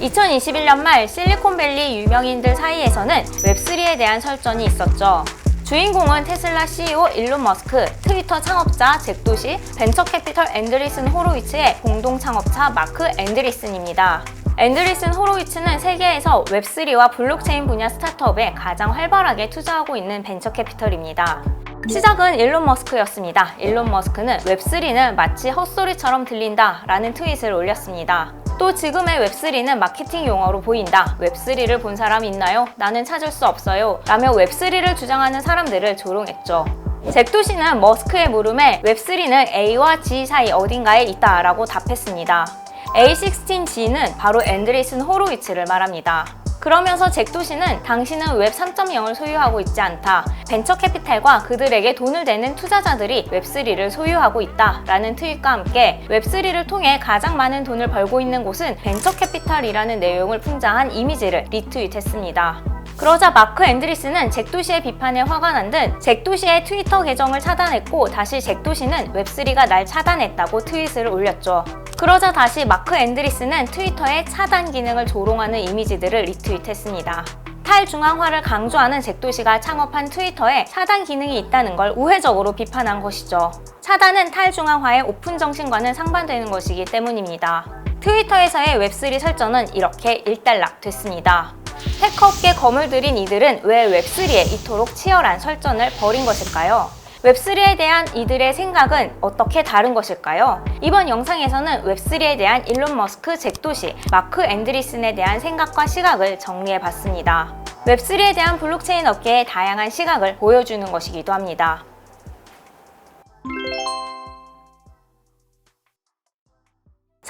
2021년 말 실리콘밸리 유명인들 사이에서는 웹3에 대한 설전이 있었죠. 주인공은 테슬라 CEO 일론 머스크, 트위터 창업자 잭 도시, 벤처 캐피털 앤드리슨 호로위츠의 공동 창업자 마크 앤드리슨입니다. 앤드리슨 호로위츠는 세계에서 웹3와 블록체인 분야 스타트업에 가장 활발하게 투자하고 있는 벤처 캐피털입니다. 시작은 일론 머스크였습니다. 일론 머스크는 웹3는 마치 헛소리처럼 들린다 라는 트윗을 올렸습니다. 또 지금의 웹3는 마케팅 용어로 보인다. 웹3를 본 사람 있나요? 나는 찾을 수 없어요. 라며 웹3를 주장하는 사람들을 조롱했죠. 잭도시는 머스크의 물음에 웹3는 A와 G 사이 어딘가에 있다 라고 답했습니다. A16G는 바로 앤드리슨 호로위츠를 말합니다. 그러면서 잭도시는 당신은 웹 3.0을 소유하고 있지 않다. 벤처 캐피탈과 그들에게 돈을 대는 투자자들이 웹3를 소유하고 있다. 라는 트윗과 함께 웹3를 통해 가장 많은 돈을 벌고 있는 곳은 벤처 캐피탈이라는 내용을 풍자한 이미지를 리트윗했습니다. 그러자 마크 앤드리스는 잭도시의 비판에 화가 난 듯 잭도시의 트위터 계정을 차단했고 다시 잭도시는 웹3가 날 차단했다고 트윗을 올렸죠. 그러자 다시 마크 앤드리스는 트위터의 차단 기능을 조롱하는 이미지들을 리트윗했습니다. 탈중앙화를 강조하는 잭도시가 창업한 트위터에 차단 기능이 있다는 걸 우회적으로 비판한 것이죠. 차단은 탈중앙화의 오픈 정신과는 상반되는 것이기 때문입니다. 트위터에서의 웹3 설전은 이렇게 일단락 됐습니다. 테크업계 검을 들인 이들은 왜 웹3에 이토록 치열한 설전을 벌인 것일까요? 웹3에 대한 이들의 생각은 어떻게 다른 것일까요? 이번 영상에서는 웹3에 대한 일론 머스크, 잭 도시, 마크 앤드리슨에 대한 생각과 시각을 정리해 봤습니다. 웹3에 대한 블록체인 업계의 다양한 시각을 보여주는 것이기도 합니다.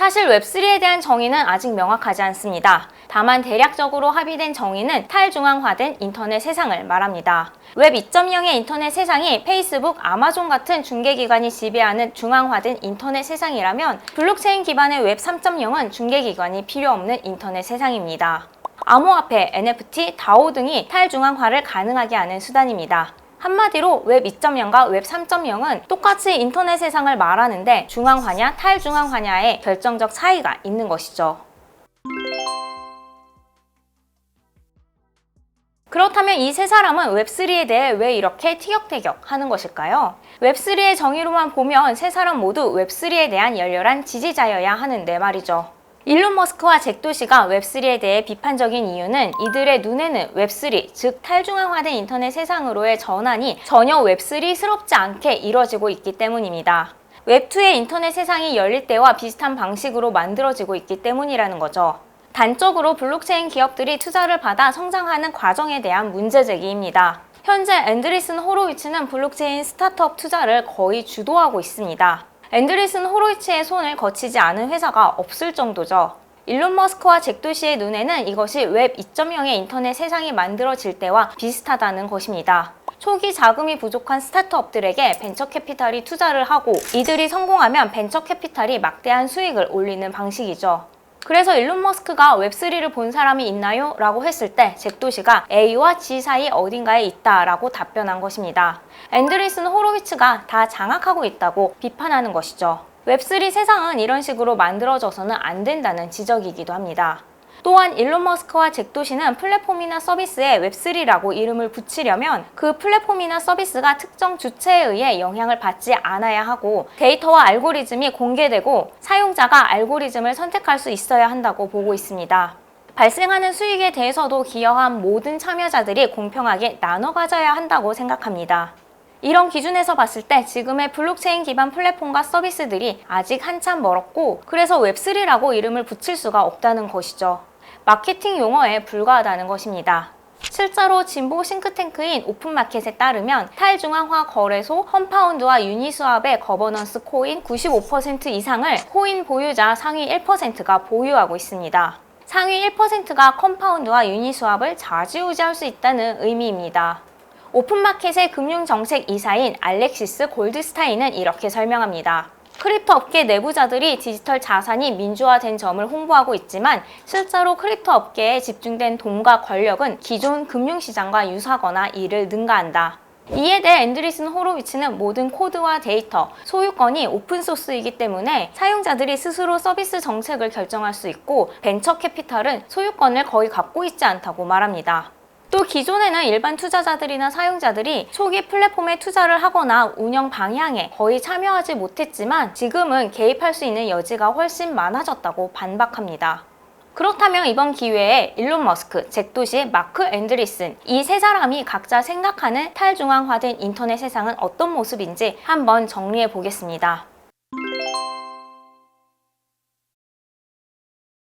사실 웹3에 대한 정의는 아직 명확하지 않습니다. 다만 대략적으로 합의된 정의는 탈중앙화된 인터넷 세상을 말합니다. 웹 2.0의 인터넷 세상이 페이스북, 아마존 같은 중개기관이 지배하는 중앙화된 인터넷 세상이라면 블록체인 기반의 웹 3.0은 중개기관이 필요 없는 인터넷 세상입니다. 암호화폐, NFT, 다오 등이 탈중앙화를 가능하게 하는 수단입니다. 한마디로 웹 2.0과 웹 3.0은 똑같이 인터넷 세상을 말하는데 중앙화냐 탈중앙화냐의 결정적 차이가 있는 것이죠. 그렇다면 이 세 사람은 웹3에 대해 왜 이렇게 티격태격 하는 것일까요? 웹3의 정의로만 보면 세 사람 모두 웹3에 대한 열렬한 지지자여야 하는데 말이죠. 일론 머스크와 잭 도시가 웹3에 대해 비판적인 이유는 이들의 눈에는 웹3, 즉 탈중앙화된 인터넷 세상으로의 전환이 전혀 웹3스럽지 않게 이뤄지고 있기 때문입니다. 웹2의 인터넷 세상이 열릴 때와 비슷한 방식으로 만들어지고 있기 때문이라는 거죠. 단적으로 블록체인 기업들이 투자를 받아 성장하는 과정에 대한 문제 제기입니다. 현재 앤드리슨 호로위츠는 블록체인 스타트업 투자를 거의 주도하고 있습니다. 앤드리슨 호로이츠의 손을 거치지 않은 회사가 없을 정도죠. 일론 머스크와 잭 도시의 눈에는 이것이 웹 2.0의 인터넷 세상이 만들어질 때와 비슷하다는 것입니다. 초기 자금이 부족한 스타트업들에게 벤처 캐피탈이 투자를 하고 이들이 성공하면 벤처 캐피탈이 막대한 수익을 올리는 방식이죠. 그래서 일론 머스크가 웹3를 본 사람이 있나요? 라고 했을 때 잭도시가 A와 G 사이 어딘가에 있다 라고 답변한 것입니다. 앤드리슨 호로위츠가 다 장악하고 있다고 비판하는 것이죠. 웹3 세상은 이런 식으로 만들어져서는 안 된다는 지적이기도 합니다. 또한 일론 머스크와 잭 도시는 플랫폼이나 서비스에 웹3라고 이름을 붙이려면 그 플랫폼이나 서비스가 특정 주체에 의해 영향을 받지 않아야 하고 데이터와 알고리즘이 공개되고 사용자가 알고리즘을 선택할 수 있어야 한다고 보고 있습니다. 발생하는 수익에 대해서도 기여한 모든 참여자들이 공평하게 나눠 가져야 한다고 생각합니다. 이런 기준에서 봤을 때 지금의 블록체인 기반 플랫폼과 서비스들이 아직 한참 멀었고 그래서 웹3라고 이름을 붙일 수가 없다는 것이죠. 마케팅 용어에 불과하다는 것입니다. 실제로 진보 싱크탱크인 오픈마켓에 따르면 탈중앙화 거래소 컴파운드와 유니스왑의 거버넌스 코인 95% 이상을 코인 보유자 상위 1%가 보유하고 있습니다. 상위 1%가 컴파운드와 유니스왑을 좌지우지할 수 있다는 의미입니다. 오픈마켓의 금융정책 이사인 알렉시스 골드스타인은 이렇게 설명합니다. 크립토 업계 내부자들이 디지털 자산이 민주화된 점을 홍보하고 있지만 실제로 크립토 업계에 집중된 돈과 권력은 기존 금융시장과 유사거나 이를 능가한다. 이에 대해 앤드리슨 호로위츠는 모든 코드와 데이터, 소유권이 오픈소스이기 때문에 사용자들이 스스로 서비스 정책을 결정할 수 있고 벤처 캐피탈은 소유권을 거의 갖고 있지 않다고 말합니다. 또 기존에는 일반 투자자들이나 사용자들이 초기 플랫폼에 투자를 하거나 운영 방향에 거의 참여하지 못했지만 지금은 개입할 수 있는 여지가 훨씬 많아졌다고 반박합니다. 그렇다면 이번 기회에 일론 머스크, 잭 도시, 마크 앤드리슨 이 세 사람이 각자 생각하는 탈중앙화된 인터넷 세상은 어떤 모습인지 한번 정리해 보겠습니다.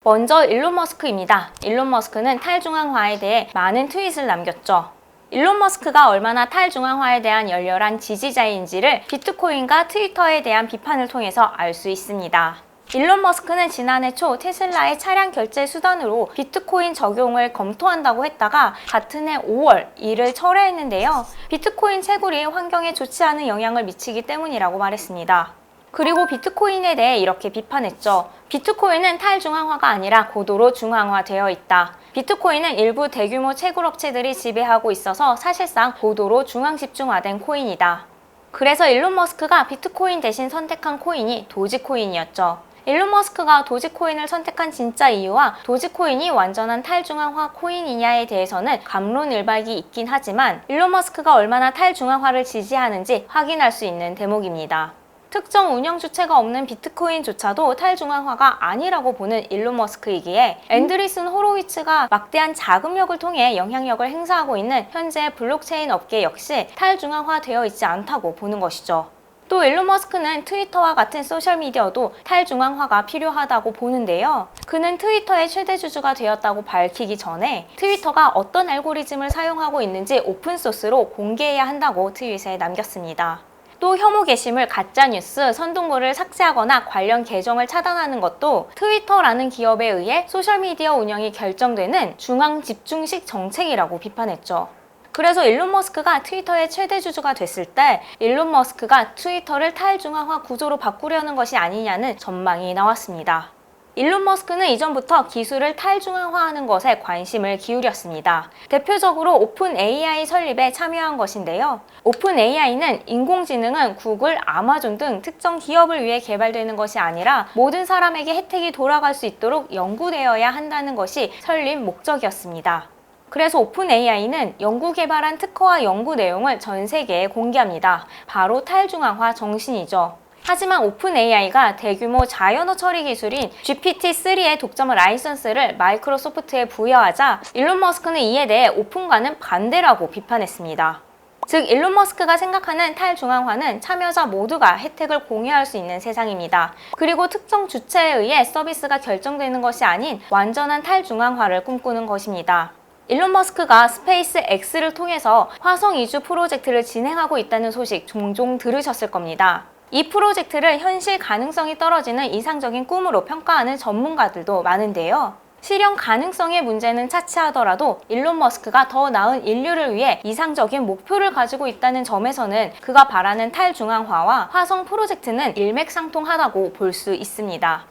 먼저 일론 머스크입니다. 일론 머스크는 탈중앙화에 대해 많은 트윗을 남겼죠. 일론 머스크가 얼마나 탈중앙화에 대한 열렬한 지지자인지를 비트코인과 트위터에 대한 비판을 통해서 알 수 있습니다. 일론 머스크는 지난해 초 테슬라의 차량 결제 수단으로 비트코인 적용을 검토한다고 했다가 같은 해 5월 이를 철회했는데요. 비트코인 채굴이 환경에 좋지 않은 영향을 미치기 때문이라고 말했습니다. 그리고 비트코인에 대해 이렇게 비판했죠. 비트코인은 탈중앙화가 아니라 고도로 중앙화되어 있다. 비트코인은 일부 대규모 채굴업체들이 지배하고 있어서 사실상 고도로 중앙 집중화된 코인이다. 그래서 일론 머스크가 비트코인 대신 선택한 코인이 도지코인이었죠. 일론 머스크가 도지코인을 선택한 진짜 이유와 도지코인이 완전한 탈중앙화 코인이냐에 대해서는 감론일박이 있긴 하지만 일론 머스크가 얼마나 탈중앙화를 지지하는지 확인할 수 있는 대목입니다. 특정 운영 주체가 없는 비트코인조차도 탈중앙화가 아니라고 보는 일론 머스크이기에 앤드리슨 호로위츠가 막대한 자금력을 통해 영향력을 행사하고 있는 현재 블록체인 업계 역시 탈중앙화되어 있지 않다고 보는 것이죠. 또 일론 머스크는 트위터와 같은 소셜미디어도 탈중앙화가 필요하다고 보는데요. 그는 트위터의 최대 주주가 되었다고 밝히기 전에 트위터가 어떤 알고리즘을 사용하고 있는지 오픈소스로 공개해야 한다고 트윗에 남겼습니다. 또 혐오 게시물, 가짜뉴스, 선동글을 삭제하거나 관련 계정을 차단하는 것도 트위터라는 기업에 의해 소셜미디어 운영이 결정되는 중앙 집중식 정책이라고 비판했죠. 그래서 일론 머스크가 트위터의 최대 주주가 됐을 때 일론 머스크가 트위터를 탈중앙화 구조로 바꾸려는 것이 아니냐는 전망이 나왔습니다. 일론 머스크는 이전부터 기술을 탈중앙화하는 것에 관심을 기울였습니다. 대표적으로 오픈 AI 설립에 참여한 것인데요. 오픈 AI는 인공지능은 구글, 아마존 등 특정 기업을 위해 개발되는 것이 아니라 모든 사람에게 혜택이 돌아갈 수 있도록 연구되어야 한다는 것이 설립 목적이었습니다. 그래서 오픈 AI는 연구 개발한 특허와 연구 내용을 전 세계에 공개합니다. 바로 탈중앙화 정신이죠. 하지만 오픈 AI가 대규모 자연어 처리 기술인 GPT-3의 독점을 라이선스를 마이크로소프트에 부여하자 일론 머스크는 이에 대해 오픈과는 반대라고 비판했습니다. 즉 일론 머스크가 생각하는 탈중앙화는 참여자 모두가 혜택을 공유할 수 있는 세상입니다. 그리고 특정 주체에 의해 서비스가 결정되는 것이 아닌 완전한 탈중앙화를 꿈꾸는 것입니다. 일론 머스크가 스페이스 X를 통해서 화성 이주 프로젝트를 진행하고 있다는 소식 종종 들으셨을 겁니다. 이 프로젝트를 현실 가능성이 떨어지는 이상적인 꿈으로 평가하는 전문가들도 많은데요. 실현 가능성의 문제는 차치하더라도 일론 머스크가 더 나은 인류를 위해 이상적인 목표를 가지고 있다는 점에서는 그가 바라는 탈중앙화와 화성 프로젝트는 일맥상통하다고 볼 수 있습니다.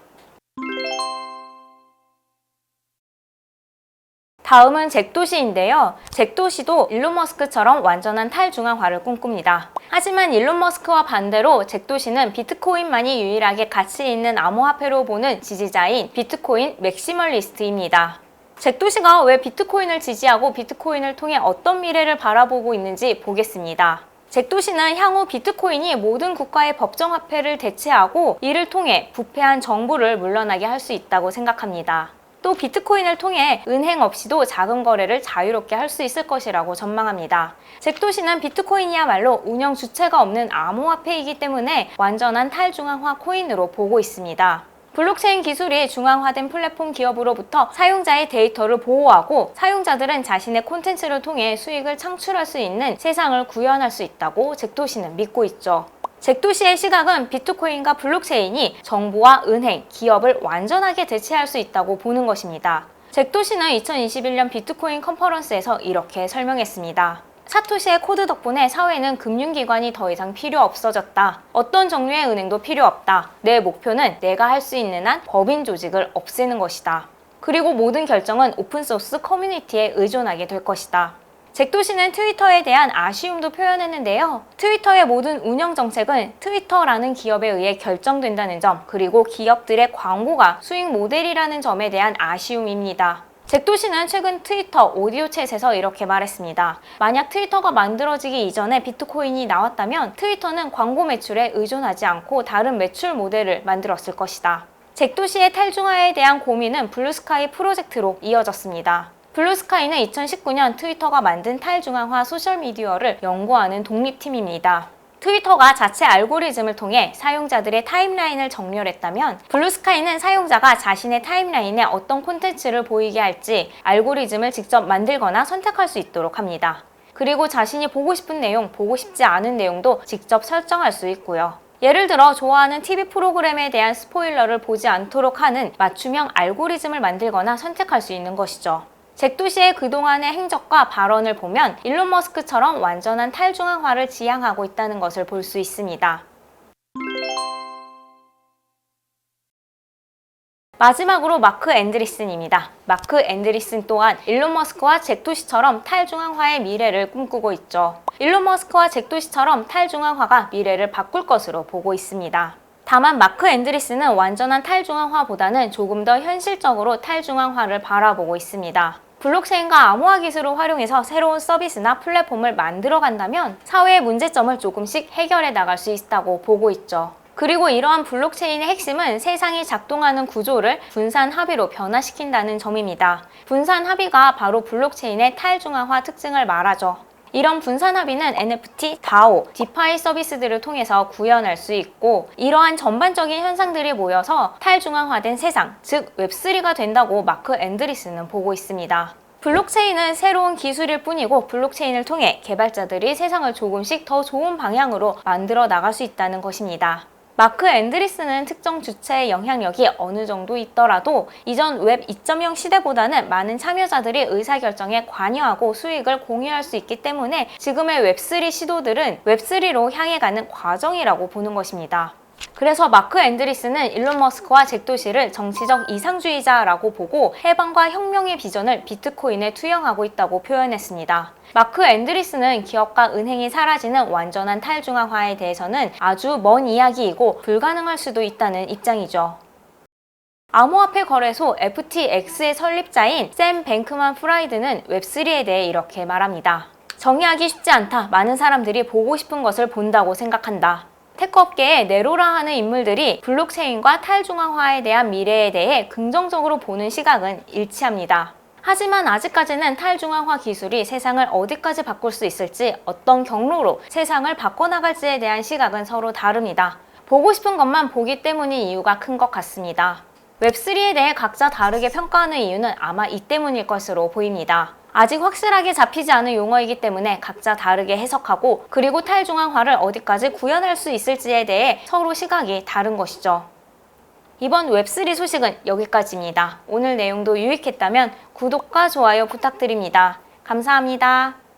다음은 잭도시인데요. 잭도시도 일론 머스크처럼 완전한 탈중앙화를 꿈꿉니다. 하지만 일론 머스크와 반대로 잭도시는 비트코인만이 유일하게 가치 있는 암호화폐로 보는 지지자인 비트코인 맥시멀리스트입니다. 잭도시가 왜 비트코인을 지지하고 비트코인을 통해 어떤 미래를 바라보고 있는지 보겠습니다. 잭도시는 향후 비트코인이 모든 국가의 법정화폐를 대체하고 이를 통해 부패한 정부를 물러나게 할 수 있다고 생각합니다. 또 비트코인을 통해 은행 없이도 자금 거래를 자유롭게 할 수 있을 것이라고 전망합니다. 잭도시는 비트코인이야말로 운영 주체가 없는 암호화폐이기 때문에 완전한 탈중앙화 코인으로 보고 있습니다. 블록체인 기술이 중앙화된 플랫폼 기업으로부터 사용자의 데이터를 보호하고 사용자들은 자신의 콘텐츠를 통해 수익을 창출할 수 있는 세상을 구현할 수 있다고 잭도시는 믿고 있죠. 잭도시의 시각은 비트코인과 블록체인이 정부와 은행, 기업을 완전하게 대체할 수 있다고 보는 것입니다. 잭도시는 2021년 비트코인 컨퍼런스에서 이렇게 설명했습니다. 사토시의 코드 덕분에 사회는 금융기관이 더 이상 필요 없어졌다. 어떤 종류의 은행도 필요 없다. 내 목표는 내가 할 수 있는 한 법인 조직을 없애는 것이다. 그리고 모든 결정은 오픈소스 커뮤니티에 의존하게 될 것이다. 잭도시는 트위터에 대한 아쉬움도 표현했는데요. 트위터의 모든 운영 정책은 트위터라는 기업에 의해 결정된다는 점, 그리고 기업들의 광고가 수익 모델이라는 점에 대한 아쉬움입니다. 잭도시는 최근 트위터 오디오 챗에서 이렇게 말했습니다. 만약 트위터가 만들어지기 이전에 비트코인이 나왔다면 트위터는 광고 매출에 의존하지 않고 다른 매출 모델을 만들었을 것이다. 잭도시의 탈중화에 대한 고민은 블루스카이 프로젝트로 이어졌습니다. 블루스카이는 2019년 트위터가 만든 탈중앙화 소셜미디어를 연구하는 독립팀입니다. 트위터가 자체 알고리즘을 통해 사용자들의 타임라인을 정렬했다면 블루스카이는 사용자가 자신의 타임라인에 어떤 콘텐츠를 보이게 할지 알고리즘을 직접 만들거나 선택할 수 있도록 합니다. 그리고 자신이 보고 싶은 내용, 보고 싶지 않은 내용도 직접 설정할 수 있고요. 예를 들어 좋아하는 TV 프로그램에 대한 스포일러를 보지 않도록 하는 맞춤형 알고리즘을 만들거나 선택할 수 있는 것이죠. 잭도시의 그동안의 행적과 발언을 보면 일론 머스크처럼 완전한 탈중앙화를 지향하고 있다는 것을 볼 수 있습니다. 마지막으로 마크 앤드리슨입니다. 마크 앤드리슨 또한 일론 머스크와 잭도시처럼 탈중앙화의 미래를 꿈꾸고 있죠. 일론 머스크와 잭도시처럼 탈중앙화가 미래를 바꿀 것으로 보고 있습니다. 다만 마크 앤드리슨은 완전한 탈중앙화보다는 조금 더 현실적으로 탈중앙화를 바라보고 있습니다. 블록체인과 암호화 기술을 활용해서 새로운 서비스나 플랫폼을 만들어 간다면 사회의 문제점을 조금씩 해결해 나갈 수 있다고 보고 있죠. 그리고 이러한 블록체인의 핵심은 세상이 작동하는 구조를 분산 합의로 변화시킨다는 점입니다. 분산 합의가 바로 블록체인의 탈중앙화 특징을 말하죠. 이런 분산 합의는 NFT, DAO, 디파이 서비스들을 통해서 구현할 수 있고 이러한 전반적인 현상들이 모여서 탈중앙화된 세상, 즉 웹3가 된다고 마크 앤드리스는 보고 있습니다. 블록체인은 새로운 기술일 뿐이고 블록체인을 통해 개발자들이 세상을 조금씩 더 좋은 방향으로 만들어 나갈 수 있다는 것입니다. 마크 앤드리스는 특정 주체의 영향력이 어느 정도 있더라도 이전 웹 2.0 시대보다는 많은 참여자들이 의사결정에 관여하고 수익을 공유할 수 있기 때문에 지금의 웹3 시도들은 웹3로 향해 가는 과정이라고 보는 것입니다. 그래서 마크 앤드리스는 일론 머스크와 잭 도시를 정치적 이상주의자라고 보고 해방과 혁명의 비전을 비트코인에 투영하고 있다고 표현했습니다. 마크 앤드리스는 기업과 은행이 사라지는 완전한 탈중앙화에 대해서는 아주 먼 이야기이고 불가능할 수도 있다는 입장이죠. 암호화폐 거래소 FTX의 설립자인 샘 뱅크만 프라이드는 웹3에 대해 이렇게 말합니다. 정의하기 쉽지 않다. 많은 사람들이 보고 싶은 것을 본다고 생각한다. 테크업계의 네로라 하는 인물들이 블록체인과 탈중앙화에 대한 미래에 대해 긍정적으로 보는 시각은 일치합니다. 하지만 아직까지는 탈중앙화 기술이 세상을 어디까지 바꿀 수 있을지 어떤 경로로 세상을 바꿔나갈지에 대한 시각은 서로 다릅니다. 보고 싶은 것만 보기 때문인 이유가 큰 것 같습니다. 웹3에 대해 각자 다르게 평가하는 이유는 아마 이 때문일 것으로 보입니다. 아직 확실하게 잡히지 않은 용어이기 때문에 각자 다르게 해석하고 그리고 탈중앙화를 어디까지 구현할 수 있을지에 대해 서로 시각이 다른 것이죠. 이번 웹3 소식은 여기까지입니다. 오늘 내용도 유익했다면 구독과 좋아요 부탁드립니다. 감사합니다.